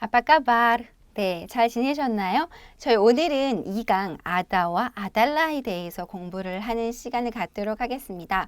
아빠까바르. 네, 잘 지내셨나요? 저희 오늘은 2강 아다와 아달라에 대해서 공부를 하는 시간을 갖도록 하겠습니다.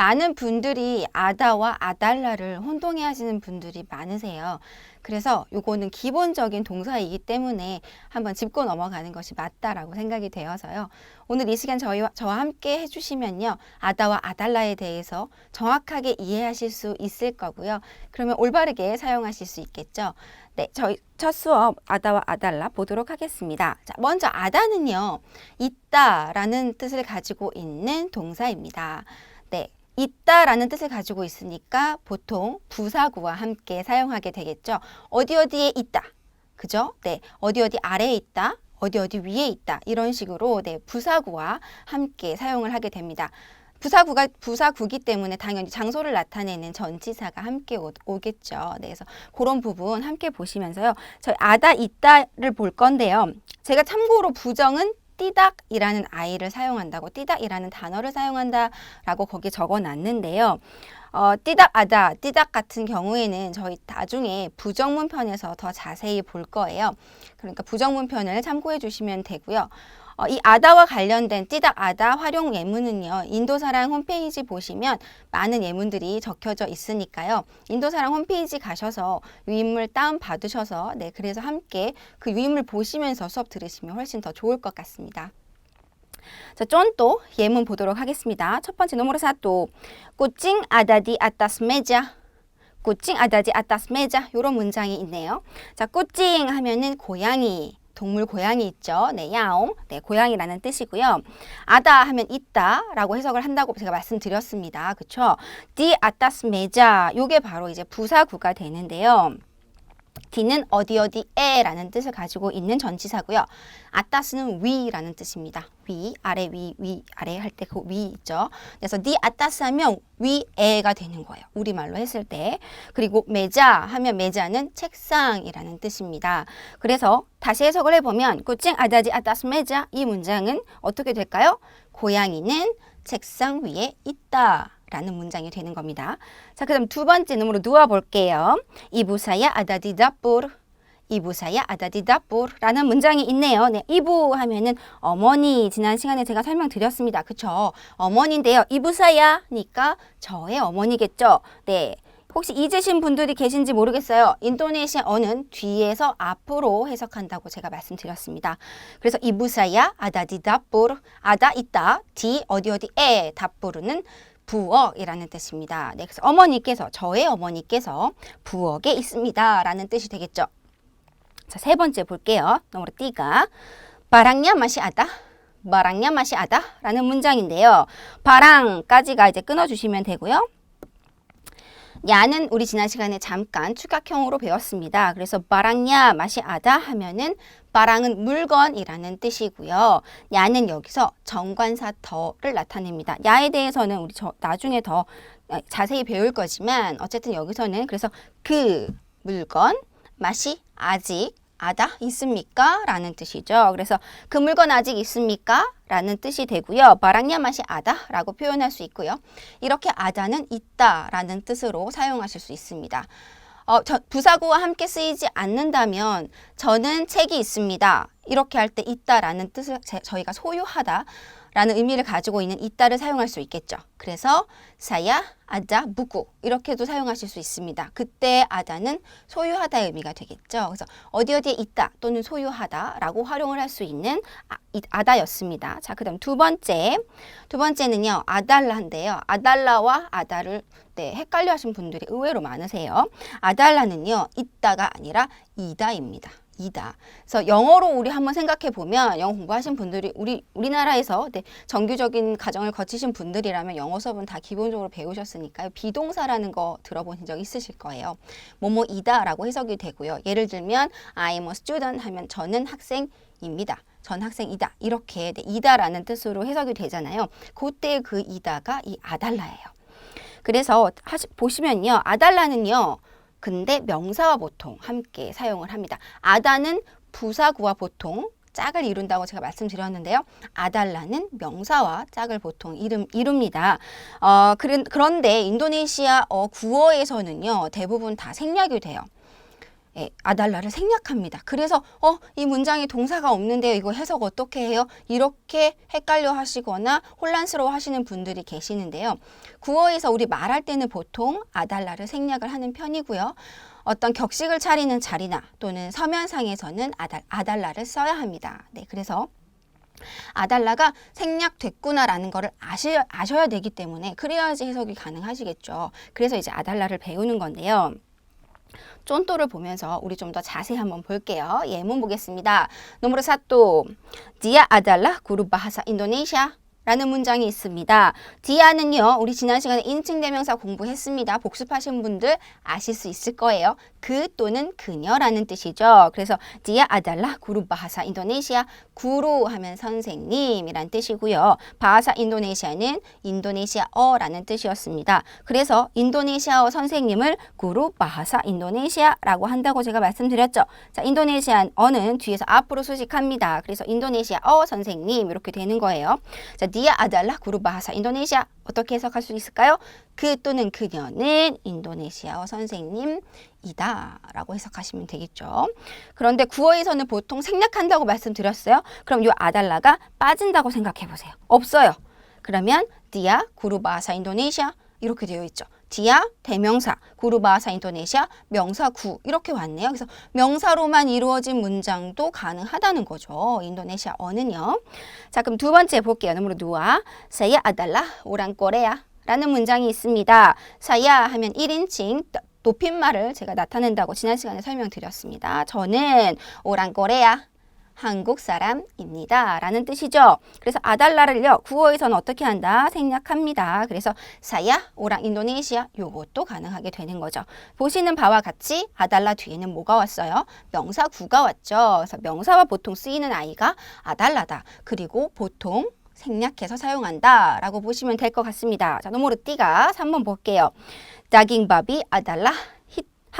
많은 분들이 아다와 아달라를 혼동해 하시는 분들이 많으세요. 그래서 요거는 기본적인 동사이기 때문에 한번 짚고 넘어가는 것이 맞다라고 생각이 되어서요. 오늘 이 시간 저희와, 저와 함께 해주시면요. 아다와 아달라에 대해서 정확하게 이해하실 수 있을 거고요. 그러면 올바르게 사용하실 수 있겠죠. 네, 저희 첫 수업 아다와 아달라 보도록 하겠습니다. 자, 먼저 아다는요. 있다라는 뜻을 가지고 있는 동사입니다. 네. 있다라는 뜻을 가지고 있으니까 보통 부사구와 함께 사용하게 되겠죠. 어디 어디에 있다. 그죠? 네. 어디 어디 아래에 있다. 어디 어디 위에 있다. 이런 식으로 네, 부사구와 함께 사용을 하게 됩니다. 부사구가 부사구기 때문에 당연히 장소를 나타내는 전치사가 함께 오, 오겠죠. 네, 그래서 그런 부분 함께 보시면서요. 저희 아다 있다를 볼 건데요. 제가 참고로 부정은 띠닥이라는 아이를 사용한다고 띠닥이라는 단어를 사용한다라고 거기에 적어 놨는데요. 어, 띠닥 아다, 띠닥 같은 경우에는 저희 나중에 부정문 편에서 더 자세히 볼 거예요. 그러니까 부정문 편을 참고해 주시면 되고요. 어, 이 아다와 관련된 띠닥 아다 활용 예문은요. 인도사랑 홈페이지 보시면 많은 예문들이 적혀져 있으니까요. 인도사랑 홈페이지 가셔서 유인물 다운 받으셔서 네, 그래서 함께 그 유인물 보시면서 수업 들으시면 훨씬 더 좋을 것 같습니다. 자, 쫀또 예문 보도록 하겠습니다. 첫 번째 노모르 사또 꾸찡 아다디 아따스 메자 꾸찡 아다디 아따스 메자 요런 문장이 있네요. 자, 꾸찡 하면은 고양이 동물 고양이 있죠. 네, 야옹. 네, 고양이라는 뜻이고요. 아다 하면 있다라고 해석을 한다고 제가 말씀드렸습니다. 그쵸? 디 아따스 메자. 요게 바로 이제 부사구가 되는데요. 디는 어디 어디에 라는 뜻을 가지고 있는 전치사고요. 아따스는 위라는 뜻입니다. 위, 아래, 위, 위, 아래 할 때 그 위 있죠. 그래서 디 아따스 하면 위에가 되는 거예요. 우리말로 했을 때. 그리고 메자 하면 메자는 책상이라는 뜻입니다. 그래서 다시 해석을 해보면 꾸찡 아다지 아따스 메자 이 문장은 어떻게 될까요? 고양이는 책상 위에 있다. 라는 문장이 되는 겁니다. 자, 그 다음 두 번째 놈으로 누워볼게요. 이부사야 아다디다뿌르 이부사야 아다디다뿌르 라는 문장이 있네요. 네, 이부 하면은 어머니 지난 시간에 제가 설명드렸습니다. 그쵸? 어머니인데요. 이부사야니까 저의 어머니겠죠. 네. 혹시 잊으신 분들이 계신지 모르겠어요. 인도네시아어는 뒤에서 앞으로 해석한다고 제가 말씀드렸습니다. 그래서 이부사야 아다디다뿌르 아다 있다 디 어디 어디에 다뿌르는 부엌이라는 뜻입니다. 네, 그래서 어머니께서 저의 어머니께서 부엌에 있습니다라는 뜻이 되겠죠. 자, 세 번째 볼게요. 너무로 띠가 바랑냐 맛이 아다. 바랑냐 맛이 아다라는 문장인데요. 바랑까지가 이제 끊어 주시면 되고요. 야는 우리 지난 시간에 잠깐 추각형으로 배웠습니다. 그래서 바랑야 맛이 아다 하면은 바랑은 물건이라는 뜻이고요. 야는 여기서 정관사 더를 나타냅니다. 야에 대해서는 우리 저 나중에 더 자세히 배울 거지만 어쨌든 여기서는 그래서 그 물건 맛이 아직 아다 있습니까? 라는 뜻이죠. 그래서 그 물건 아직 있습니까? 라는 뜻이 되고요. 바랑야 맛이 아다 라고 표현할 수 있고요. 이렇게 아다는 있다 라는 뜻으로 사용하실 수 있습니다. 어, 저, 부사구와 함께 쓰이지 않는다면 저는 책이 있습니다. 이렇게 할 때 있다라는 뜻을 제, 저희가 소유하다 라는 의미를 가지고 있는 있다를 사용할 수 있겠죠. 그래서 사야, 아다, 무구 이렇게도 사용하실 수 있습니다. 그때 아다는 소유하다의 의미가 되겠죠. 그래서 어디 어디에 있다 또는 소유하다라고 활용을 할 수 있는 아, 아다였습니다. 자, 그다음 두 번째. 두 번째는요. 아달라인데요. 아달라와 아다를 네, 헷갈려 하신 분들이 의외로 많으세요. 아달라는요. 있다가 아니라 이다입니다. 이다. 그래서 영어로 우리 한번 생각해 보면 영어 공부하신 분들이 우리 우리나라에서 네, 정규적인 과정을 거치신 분들이라면 영어 수업은 다 기본적으로 배우셨으니까요. 비동사라는 거 들어보신 적 있으실 거예요. 뭐뭐이다라고 해석이 되고요. 예를 들면 I'm a student 하면 저는 학생입니다. 전 학생이다. 이렇게 네, 이다라는 뜻으로 해석이 되잖아요. 그때 그 이다가 이 아달라예요. 그래서 하시, 보시면요. 아달라는요. 근데 명사와 보통 함께 사용을 합니다. 아다는 부사구와 보통 짝을 이룬다고 제가 말씀드렸는데요. 아달라는 명사와 짝을 보통 이름, 이룹니다. 어, 그런, 그런데 인도네시아 어, 구어에서는요, 대부분 다 생략이 돼요. 예, 아달라를 생략합니다. 그래서 어, 이 문장에 동사가 없는데요. 이거 해석 어떻게 해요? 이렇게 헷갈려 하시거나 혼란스러워 하시는 분들이 계시는데요. 구어에서 우리 말할 때는 보통 아달라를 생략을 하는 편이고요. 어떤 격식을 차리는 자리나 또는 서면상에서는 아달, 아달라를 써야 합니다. 네, 그래서 아달라가 생략됐구나라는 아시, 아셔야 되기 때문에 그래야지 해석이 가능하시겠죠. 그래서 이제 아달라를 배우는 건데요. 쫀또를 보면서 우리 좀 더 자세히 한번 볼게요. 예문 보겠습니다. 노무르 사또 디아 아달라 라는 문장이 있습니다. 디아는요, 우리 지난 시간에 인칭 대명사 공부했습니다. 복습하신 분들 아실 수 있을 거예요. 그 또는 그녀라는 뜻이죠. 그래서 디아 아달라 구루 바하사 인도네시아 구루 하면 선생님이란 뜻이고요. 바하사 인도네시아는 인도네시아어라는 뜻이었습니다. 그래서 인도네시아어 선생님을 구루 바하사 인도네시아라고 한다고 제가 말씀드렸죠. 자, 인도네시아어는 뒤에서 앞으로 수식합니다. 그래서 인도네시아어 선생님 이렇게 되는 거예요. 자, 디아 아달라 구루 바하사 인도네시아 어떻게 해석할 수 있을까요? 그 또는 그녀는 인도네시아어 선생님이다 라고 해석하시면 되겠죠. 그런데 구어에서는 보통 생략한다고 말씀드렸어요. 그럼 이 아달라가 빠진다고 생각해 보세요. 없어요. 그러면 디아 구루바사 인도네시아 이렇게 되어 있죠. 디아 대명사, 구루바사 인도네시아 명사 구 이렇게 왔네요. 그래서 명사로만 이루어진 문장도 가능하다는 거죠. 인도네시아어는요. 자, 그럼 두 번째 볼게요. 넘으로 누아 사야 아달라 오랑 꼬레야 라는 문장이 있습니다. 사야 하면 1인칭 높임말을 제가 나타낸다고 지난 시간에 설명드렸습니다. 저는 오랑 꼬레야 한국 사람입니다. 라는 뜻이죠. 그래서 아달라를요, 구어에서는 어떻게 한다? 생략합니다. 그래서 사야, 오랑 인도네시아 요것도 가능하게 되는 거죠. 보시는 바와 같이 아달라 뒤에는 뭐가 왔어요? 명사 구가 왔죠. 그래서 명사와 보통 쓰이는 아이가 아달라다. 그리고 보통 생략해서 사용한다 라고 보시면 될 것 같습니다. 자, 노모르 띠가 3번 볼게요. 짜깅밥이 아달라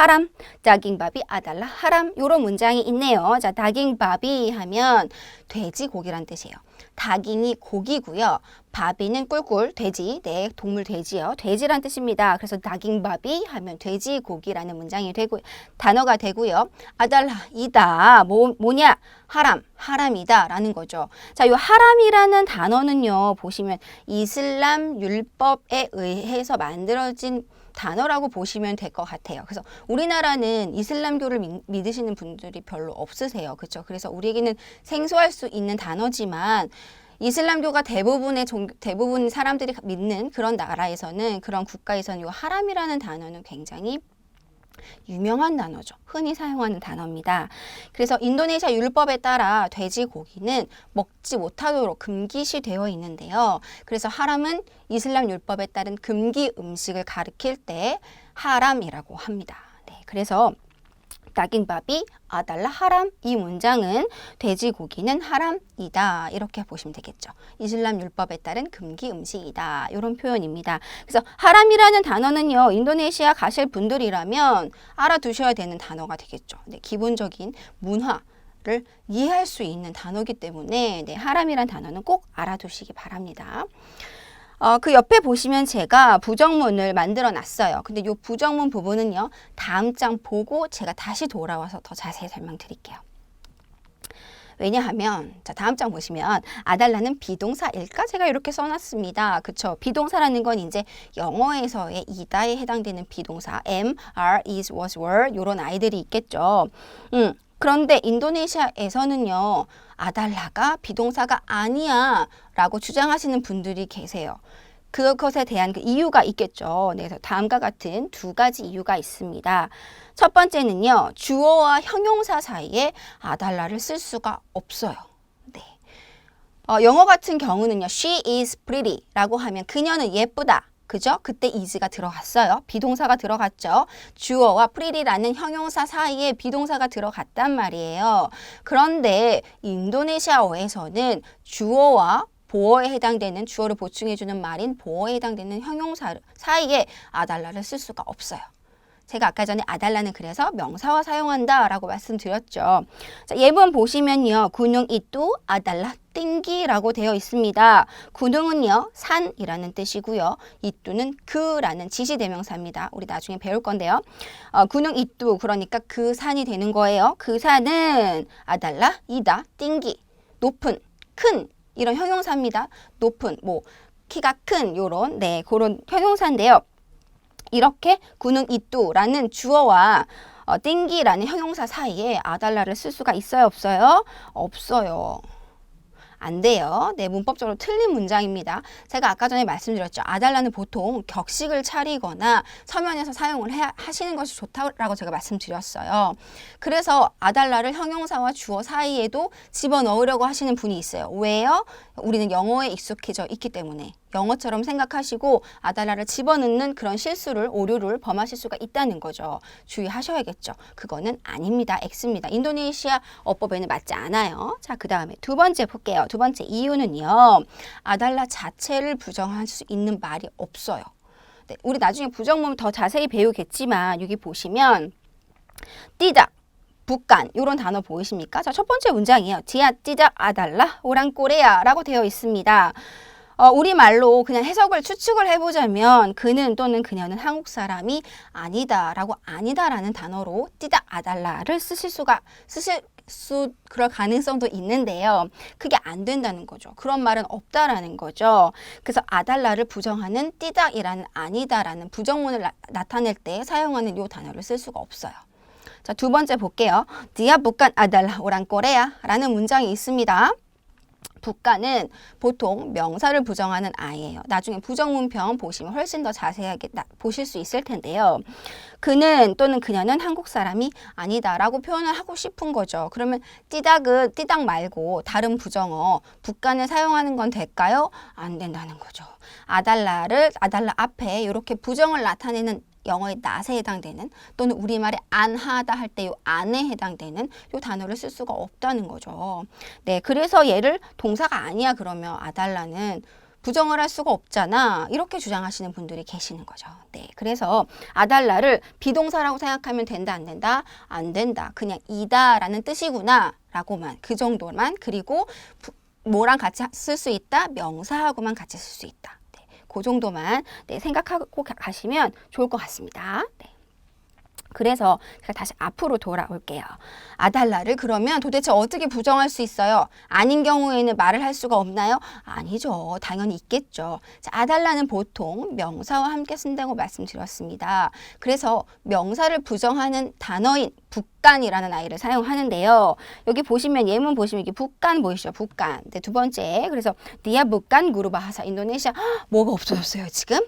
하람, 다깅밥이 아달라 하람 요런 문장이 있네요. 자, 다깅밥이 하면 돼지고기란 뜻이에요. 다깅이 고기고요. 바비는 꿀꿀 돼지, 네 동물 돼지요. 돼지란 뜻입니다. 그래서 다깅밥이 하면 돼지고기라는 문장이 되고 단어가 되고요. 아달라 이다 뭐 뭐냐 하람 하람이다라는 거죠. 자, 요 하람이라는 단어는요 보시면 이슬람 율법에 의해서 만들어진 단어라고 보시면 될 것 같아요. 그래서 우리나라는 이슬람교를 믿, 믿으시는 분들이 별로 없으세요. 그렇죠? 그래서 우리에게는 생소할 수 있는 단어지만 이슬람교가 대부분의 종, 대부분 사람들이 믿는 그런 나라에서는 그런 국가에서는 이 하람이라는 단어는 굉장히 유명한 단어죠. 흔히 사용하는 단어입니다. 그래서 인도네시아 율법에 따라 돼지고기는 먹지 못하도록 금기시 되어 있는데요. 그래서 하람은 이슬람 율법에 따른 금기 음식을 가리킬 때 하람이라고 합니다. 네, 그래서 다깅밥이 아달라 하람 이 문장은 돼지고기는 하람이다 이렇게 보시면 되겠죠. 이슬람 율법에 따른 금기 음식이다 이런 표현입니다. 그래서 하람이라는 단어는요 인도네시아 가실 분들이라면 알아두셔야 되는 단어가 되겠죠. 네, 기본적인 문화 를 이해할 수 있는 단어기 때문에 네, 하람이란 단어는 꼭 알아두시기 바랍니다. 어, 그 옆에 보시면 제가 부정문을 만들어 놨어요. 근데 이 부정문 부분은요, 다음 장 보고 제가 다시 돌아와서 더 자세히 설명드릴게요. 왜냐하면 자 다음 장 보시면 아달라는 비동사일까 제가 이렇게 써놨습니다. 그쵸? 비동사라는 건 이제 영어에서의 이다에 해당되는 비동사 am, are, is, was, were 이런 아이들이 있겠죠. 음, 그런데 인도네시아에서는요 아달라가 비동사가 아니야 라고 주장하시는 분들이 계세요. 그것에 대한 그 이유가 있겠죠. 네, 그래서 다음과 같은 두 가지 이유가 있습니다. 첫 번째는요, 주어와 형용사 사이에 아달라를 쓸 수가 없어요. 네. 어, 영어 같은 경우는요, she is pretty라고 하면 그녀는 예쁘다. 그죠? 그때 is가 들어갔어요. 비동사가 들어갔죠. 주어와 pretty라는 형용사 사이에 비동사가 들어갔단 말이에요. 그런데 인도네시아어에서는 주어와 보어에 해당되는 주어를 보충해주는 말인 보어에 해당되는 형용사 사이에 아달라를 쓸 수가 없어요. 제가 아까 전에 아달라는 그래서 명사와 사용한다 라고 말씀드렸죠. 자, 예문 보시면요. 군용 이뚜 아달라 띵기라고 되어 있습니다. 군웅은요, 산이라는 뜻이고요. 이뚜는 그라는 지시대명사입니다. 우리 나중에 배울 건데요. 어, 군웅 이뚜, 그러니까 그 산이 되는 거예요. 그 산은 아달라, 이다, 띵기, 높은, 큰, 이런 형용사입니다. 높은, 뭐, 키가 큰, 요런, 네, 그런 형용사인데요. 이렇게 군웅 이뚜라는 주어와 어, 띵기라는 형용사 사이에 아달라를 쓸 수가 있어요, 없어요? 없어요. 안 돼요. 네, 문법적으로 틀린 문장입니다. 제가 아까 전에 말씀드렸죠. 아달라는 보통 격식을 차리거나 서면에서 사용을 해, 하시는 것이 좋다라고 제가 말씀드렸어요. 그래서 아달라를 형용사와 주어 사이에도 집어넣으려고 하시는 분이 있어요. 왜요? 우리는 영어에 익숙해져 있기 때문에. 영어처럼 생각하시고 아달라를 집어넣는 그런 실수를 오류를 범하실 수가 있다는 거죠. 주의하셔야겠죠. 그거는 아닙니다. X입니다. 인도네시아 어법에는 맞지 않아요. 자, 그 다음에 두 번째 볼게요. 두 번째 이유는요. 아달라 자체를 부정할 수 있는 말이 없어요. 네, 우리 나중에 부정문 더 자세히 배우겠지만 여기 보시면 띠작 북간 이런 단어 보이십니까? 자, 첫 번째 문장이에요. 지아 띠작 아달라 오랑 꼬레야라고 되어 있습니다. 어, 우리말로 그냥 해석을 추측을 해보자면 그는 또는 그녀는 한국 사람이 아니다라고 아니다라는 단어로 띠다 아달라를 쓰실 수가 쓰실 수 그럴 가능성도 있는데요. 그게 안 된다는 거죠. 그런 말은 없다라는 거죠. 그래서 아달라를 부정하는 띠다이라는 아니다라는 부정문을 나, 나타낼 때 사용하는 이 단어를 쓸 수가 없어요. 자, 두 번째 볼게요. 디아 북간 아달라 오랑꼬레야 라는 문장이 있습니다. 북가는 보통 명사를 부정하는 아이예요. 나중에 부정문편 보시면 훨씬 더 자세하게 나, 보실 수 있을 텐데요. 그는 또는 그녀는 한국 사람이 아니다라고 표현을 하고 싶은 거죠. 그러면 띠닥은 띠닥 말고 다른 부정어 북간을 사용하는 건 될까요? 안 된다는 거죠. 아달라를 아달라 앞에 이렇게 부정을 나타내는 영어의 낫에 해당되는 또는 우리말의 안하다 할 때 요 안에 해당되는 요 단어를 쓸 수가 없다는 거죠. 네, 그래서 얘를 동사가 아니야 그러면 아달라는 부정을 할 수가 없잖아. 이렇게 주장하시는 분들이 계시는 거죠. 네. 그래서 아달라를 비동사라고 생각하면 된다, 안 된다? 안 된다. 그냥 이다라는 뜻이구나. 라고만. 그 정도만. 그리고 부, 뭐랑 같이 쓸 수 있다? 명사하고만 같이 쓸 수 있다. 네. 그 정도만 네, 생각하고 가- 가시면 좋을 것 같습니다. 네. 그래서 제가 다시 앞으로 돌아올게요. 아달라를 그러면 도대체 어떻게 부정할 수 있어요? 아닌 경우에는 말을 할 수가 없나요? 아니죠. 당연히 있겠죠. 자, 아달라는 보통 명사와 함께 쓴다고 말씀드렸습니다. 그래서 명사를 부정하는 단어인 북간이라는 아이를 사용하는데요. 여기 보시면 예문 보시면 이게 북간 보이시죠? 북간. 네, 두 번째. 그래서 디아 북간 구르바하사 인도네시아 헉, 뭐가 없어졌어요, 지금?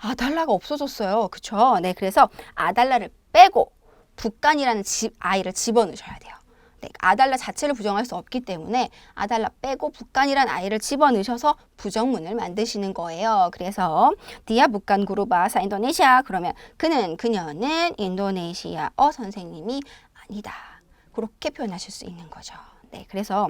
아달라가 없어졌어요. 그쵸? 네, 그래서 아달라를 빼고 북간이라는 집, 아이를 집어넣으셔야 돼요. 네, 아달라 자체를 부정할 수 없기 때문에 아달라 빼고 북간이란 아이를 집어넣으셔서 부정문을 만드시는 거예요. 그래서 디아 북간 구루바사 인도네시아 그러면 그는 그녀는 인도네시아어 선생님이 아니다. 그렇게 표현하실 수 있는 거죠. 네, 그래서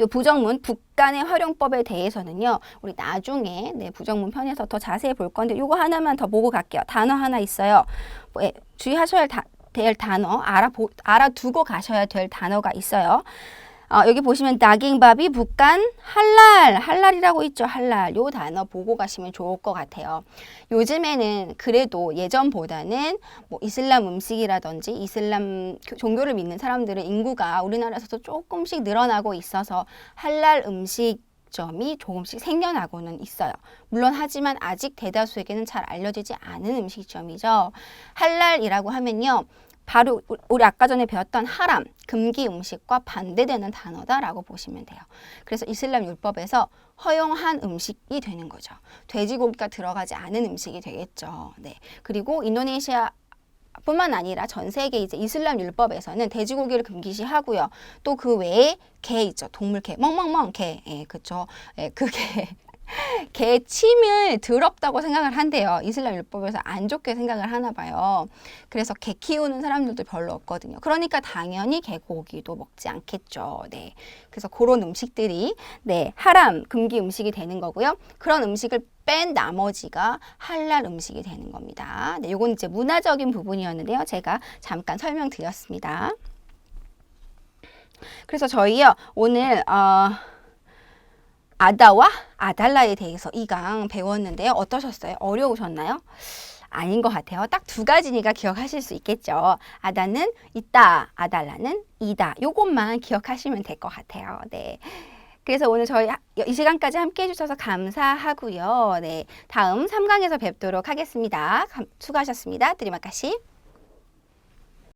이 부정문 북간의 활용법에 대해서는요. 우리 나중에 네, 부정문 편에서 더 자세히 볼 건데 이거 하나만 더 보고 갈게요. 단어 하나 있어요. 뭐, 예, 주의하셔야 다, 될 단어 알아보, 알아두고 가셔야 될 단어가 있어요. 어, 여기 보시면 다깅밥이 북간 할랄 할랄이라고 있죠 할랄. 요 단어 보고 가시면 좋을 것 같아요. 요즘에는 그래도 예전보다는 뭐 이슬람 음식이라든지 이슬람 교- 종교를 믿는 사람들의 인구가 우리나라에서도 조금씩 늘어나고 있어서 할랄 음식 점이 조금씩 생겨나고는 있어요. 물론 하지만 아직 대다수에게는 잘 알려지지 않은 음식점이죠. 할랄이라고 하면요 바로 우- 우리 아까 전에 배웠던 하람, 금기 음식과 반대되는 단어다라고 보시면 돼요. 그래서 이슬람 율법에서 허용한 음식이 되는 거죠. 돼지고기가 들어가지 않은 음식이 되겠죠. 네. 그리고 인도네시아 뿐만 아니라 전 세계 이제 이슬람 율법에서는 돼지고기를 금기시하고요. 또 그 외에 개 있죠. 동물 개, 멍멍멍 개, 예, 그쵸. 예, 그게 개 침을 더럽다고 생각을 한대요. 이슬람 율법에서 안 좋게 생각을 하나 봐요. 그래서 개 키우는 사람들도 별로 없거든요. 그러니까 당연히 개고기도 먹지 않겠죠. 네. 그래서 그런 음식들이 네, 하람 금기 음식이 되는 거고요. 그런 음식을 뺀 나머지가 할랄 음식이 되는 겁니다. 네, 요건 이제 문화적인 부분이었는데요. 제가 잠깐 설명드렸습니다. 그래서 저희요 오늘 어 아다와 아달라에 대해서 이 강 배웠는데요. 어떠셨어요? 어려우셨나요? 아닌 것 같아요. 딱 두 가지니까 기억하실 수 있겠죠. 아다는 있다, 아달라는 이다. 요것만 기억하시면 될 것 같아요. 네. 그래서 오늘 저희 하- 이 시간까지 함께 해주셔서 감사하고요. 네. 다음 3강에서 뵙도록 하겠습니다. 감- 수고하셨습니다. 드리마카시.